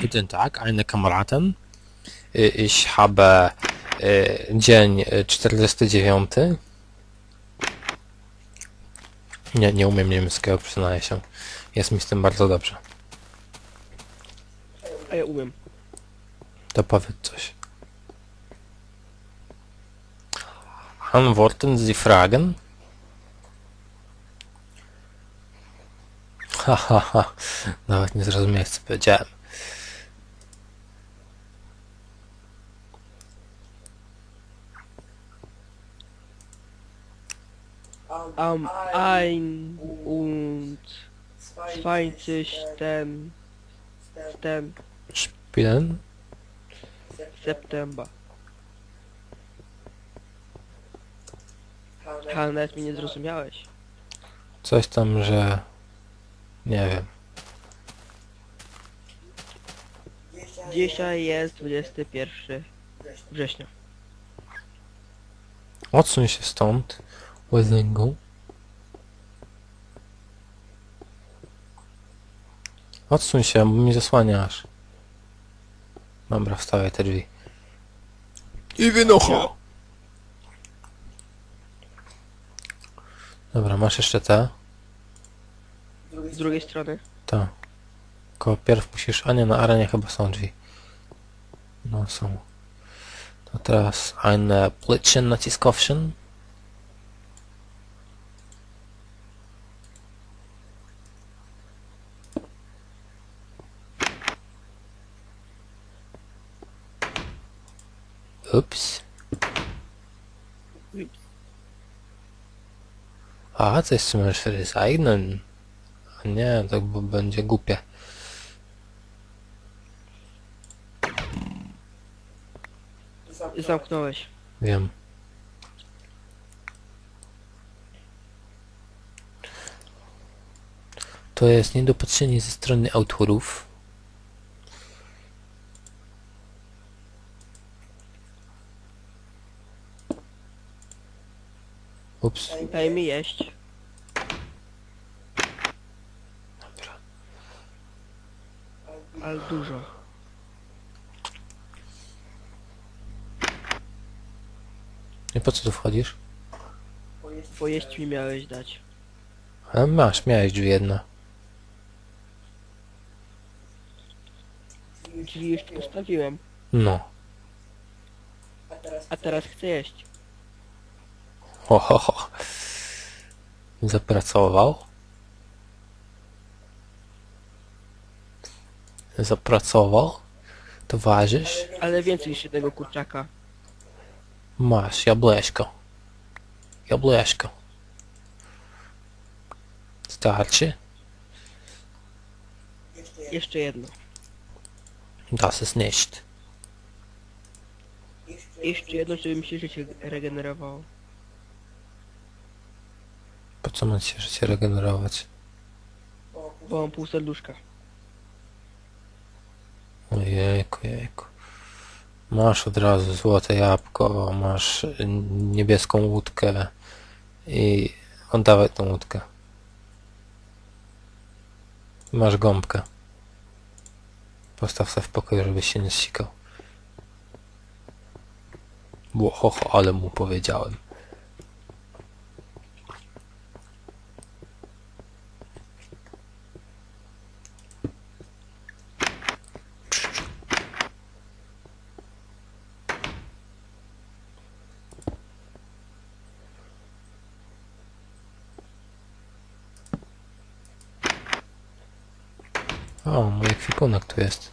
Guten Tag, eine Kameraden. Äh, Ich habe äh, dzień e, 49. Nie, nie umiem niemieckiego, przyznaję się. Jest mi z tym bardzo dobrze. A ja umiem. To powiedz coś. Antworten Sie Fragen? Ha, ha, ha. Nawet nie zrozumiałeś, co powiedziałem. Am ein und zwanzigsten Spielen? September. Ale nawet mnie nie zrozumiałeś. Coś tam, że... Nie wiem. Dzisiaj jest 21 września. Odsuń się stąd, łezyngu. Odsuń się, bo mi zasłaniasz. Dobra, wstawiaj te drzwi. I wynocha! Dobra, masz jeszcze te? Z drugiej strony. Tak. Tylko pierw musisz... A nie, na arenie chyba są drzwi. No, są. To teraz eine Blitzen naciskowschen. Ups. Ups. A, coś co możesz resignen. Nie, b- będzie głupie. Zamknąłeś. Wiem. To jest niedopatrzenie ze strony autorów. Ups. Daj mi jeść. Dobra. Ale dużo. I po co tu wchodzisz? Bo jeść mi miałeś dać. A masz, miałeś drzwi jedno. Drzwi już tu postawiłem. No. A teraz chcę jeść. Ho, ho, ho. Zapracował. Zapracował. Towarzysz. Ale więcej niż jednego kurczaka. Masz, jabłeczko. Jabłeczko. Starczy? Jeszcze jedno. Das ist nicht. Jeszcze jedno, żeby mi się życie regenerowało. Po co ma się życie regenerować? Bo mam pół serduszka. Ojejku, jejku. Masz od razu złote jabłko, masz niebieską łódkę i oddawaj tą łódkę. Masz gąbkę. Postaw sobie w pokoju, żebyś się nie zsikał. Było ho, ho, ale mu powiedziałem. O, mój ekwipunek tu jest.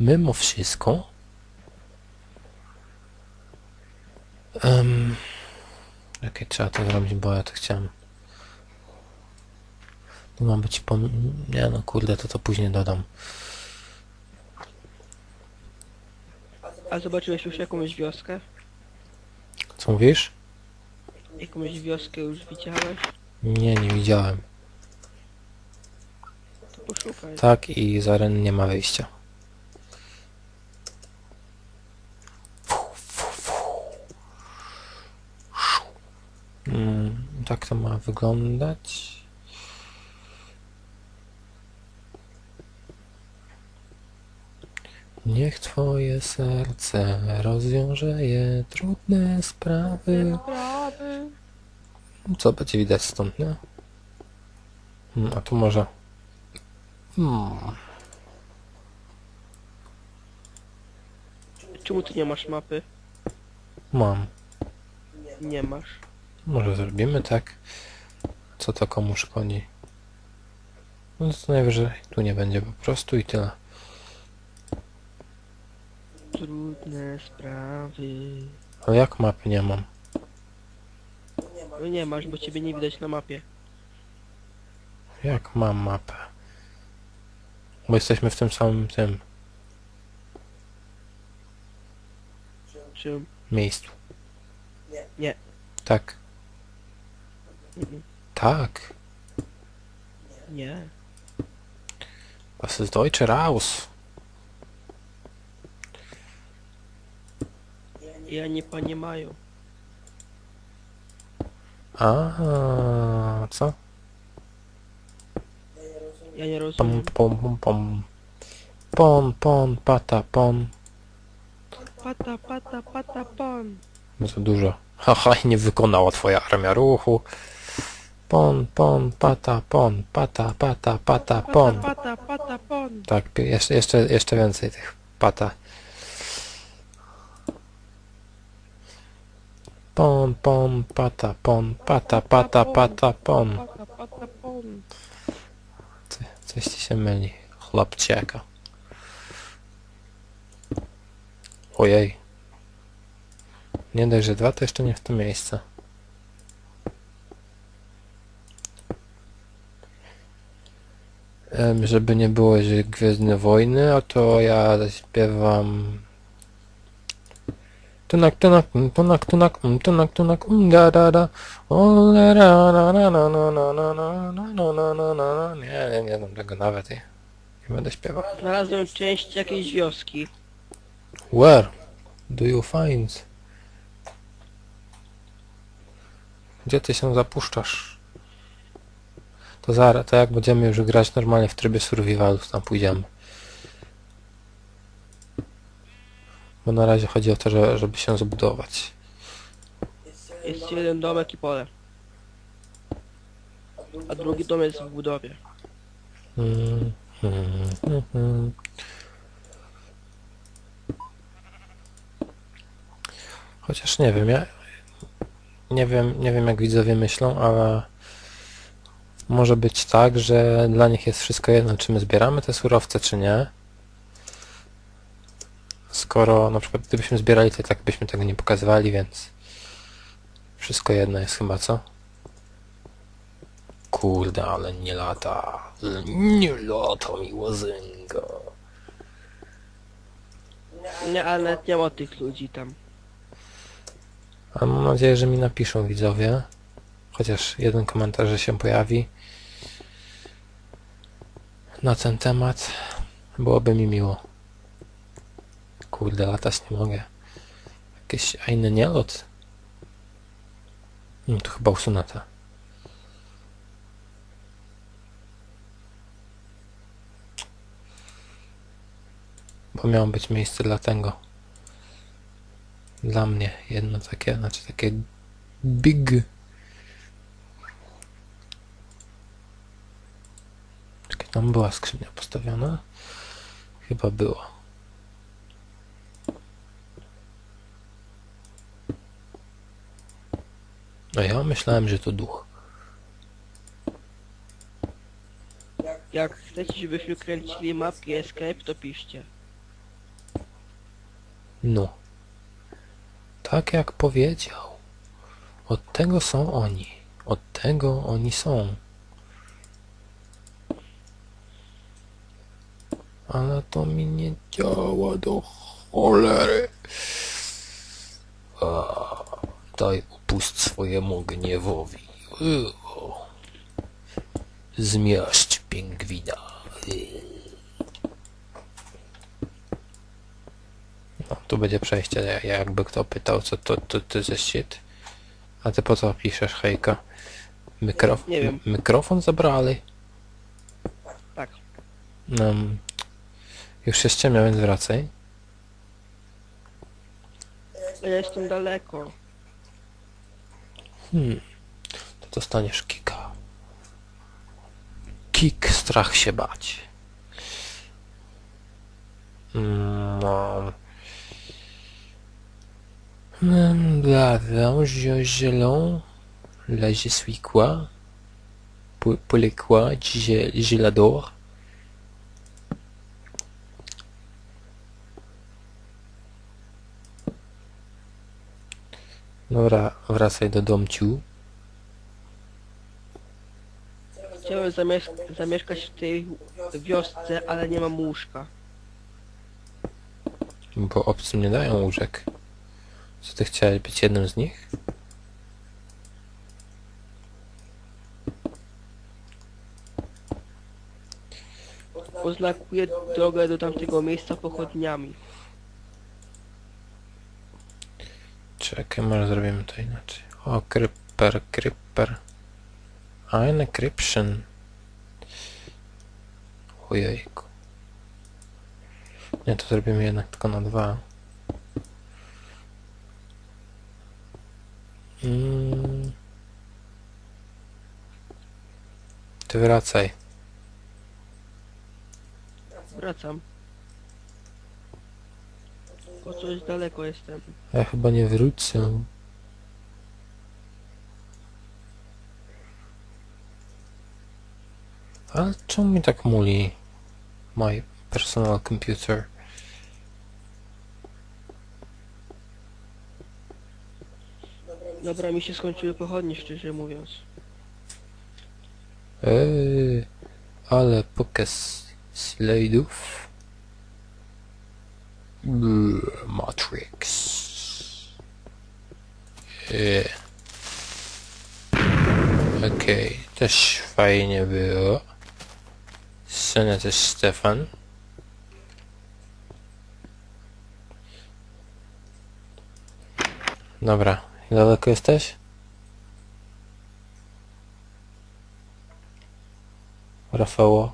Mimo wszystko. Um, Okej, trzeba to zrobić, bo ja to chciałem. Tu ma być pom... Nie no, kurde, to to później dodam. A zobaczyłeś już jakąś wioskę? Co mówisz? Jakąś wioskę już widziałeś? Nie, nie widziałem. Poszukaj. Tak i z nie ma wyjścia. Mm, tak to ma wyglądać. Niech twoje serce rozwiąże je trudne sprawy. Co będzie widać stąd, nie? Hmm, a tu może... Hmm. Czemu ty nie masz mapy? Mam. Nie masz. Może zrobimy tak? Co to komu szkodzi? No to najwyżej tu nie będzie po prostu i tyle. Trudne sprawy. A jak mapy nie mam? No nie masz, bo ciebie nie widać na mapie. Jak mam mapę? Bo jesteśmy w tym samym tym Czym? miejscu. Nie. Tak. Mhm. Tak. Nie. Das ist Deutsche raus. Ja nie panie mają. A co? Ja nie Pom, rozumiem. pom, pom, pom. Pon, pon, pata, pon. Pata, pata, pata, pan. No to dużo. Haha, nie wykonała twoja armia ruchu. Pon, pon, pata, pon, pata, pata, pata, Pata, pon. pata, pata, pan. Tak, pi- jeszcze, jeszcze, jeszcze więcej tych pata. Pon, pon, pata, pon, pata, pata, pata, pon. Pata, pata, pan. Ty, coś się myli, chłopciaka. Ojej. Nie dość, że dwa, to jeszcze nie w to miejsce. Żeby nie było, że Gwiezdne Wojny, a to ja śpiewam... Tunak, tunak, mm, tunak, tunak, mm, tunak, tunak, mm, da, da, da. O, ra, na, na, na, na, na, na, na, na, na, na, na. Nie, nie, nie znam tego nawet i nie będę śpiewał. Znalazłem część jakiejś wioski. Where do you find? Gdzie ty się zapuszczasz? To zaraz, to jak będziemy już grać normalnie w trybie survivalu, tam pójdziemy. Bo na razie chodzi o to, że, żeby się zbudować. Jest jeden domek i pole. A drugi dom jest w budowie. Mm, mm, mm, mm. Chociaż nie wiem, ja nie wiem, nie wiem jak widzowie myślą, ale może być tak, że dla nich jest wszystko jedno, czy my zbieramy te surowce, czy nie. Skoro na przykład gdybyśmy zbierali, to i tak byśmy tego nie pokazywali, więc wszystko jedno jest chyba, co? Kurde, ale nie lata. Nie lata mi. Nie, ale nawet nie ma tych ludzi tam. A mam nadzieję, że mi napiszą widzowie. Chociaż jeden komentarz, że się pojawi. Na ten temat. Byłoby mi miło. Kurde, latać nie mogę. Jakiś inny nielot. No to chyba usunę to. Bo miało być miejsce dla tego. Dla mnie jedno takie, znaczy takie big. Czekaj, tam była skrzynia postawiona? Chyba była. A ja myślałem, że to duch. Jak chcecie, żebyśmy kręcili mapki Escape, to piszcie. No. Tak jak powiedział. Od tego są oni. Od tego oni są. Ale to mi nie działa do cholery. Daj upust swojemu gniewowi. Uo. Zmiażdż pingwina. No, tu będzie przejście, ja- jakby kto pytał, co to, to, to za shit. A ty po co piszesz, hejka? Mikrof Nie wiem. Mikrofon zabrali. Tak. No, już się ściemnia, więc wracaj. Ja jestem daleko. Hmm. To dostaniesz kika. Kik, strach się bać. No. Bla, bla, je, gelon. Là, je suis quoi? Pour, les quoi? Je l'adore. Dobra, wracaj do domciu. Chciałem zamiesz zamieszkać w tej wiosce, ale nie mam łóżka. Bo obcym nie dają łóżek. Co ty chciałeś być jednym z nich? Oznakuję drogę do tamtego miejsca pochodniami. Czekaj, może zrobimy to inaczej. O, creeper, creeper. Ein encryption. Ojejku. Nie, to zrobimy jednak tylko na dwa. Mm. Ty wracaj. Wracam. Po coś daleko jestem. Ja chyba nie wrócę. Ale czemu mi tak muli? My personal computer. Dobra, mi się skończyły pochodnie, szczerze mówiąc. Eee, ale pokaz slajdów. Matrix. Eee. Okej, też fajnie było. Scena też Stefan. Dobra, daleko jesteś? Rafał,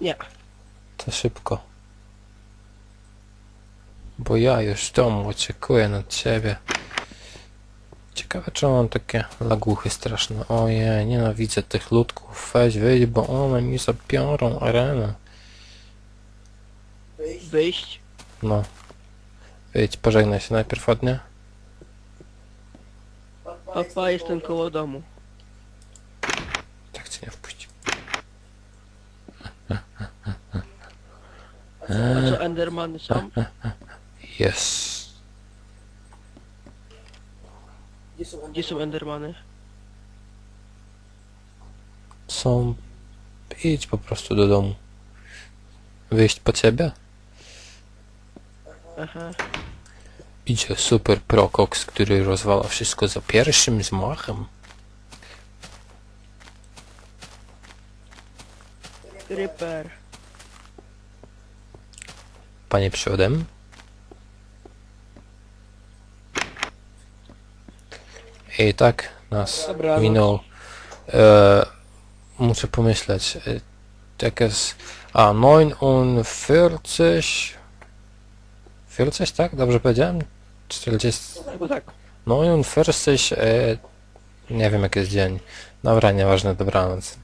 Nie. to szybko. Bo ja już w domu oczekuję na ciebie. Ciekawe, czy mam takie lagłuchy straszne. Ojej, nienawidzę tych ludków. Weź, wyjdź, bo one mi zabiorą arenę. Wyjść? No. Wyjdź, pożegnaj się najpierw ładnie. Papa, jestem koło domu. Tak cię nie wpuści. A co Endermany są? Jest. Gdzie są Endermany? Są... Idź po prostu do domu. Wyjść po ciebie? Aha. Idzie super prokoks, który rozwala wszystko za pierwszym zmachem. Creeper. Panie przodem. I tak nas Dobranoc. minął. E, muszę pomyśleć. E, tak jest... A, 49... 40, tak? Dobrze powiedziałem? 40... Chyba tak. 49... E, nie wiem jaki jest dzień. Dobra, nieważne, dobranoc.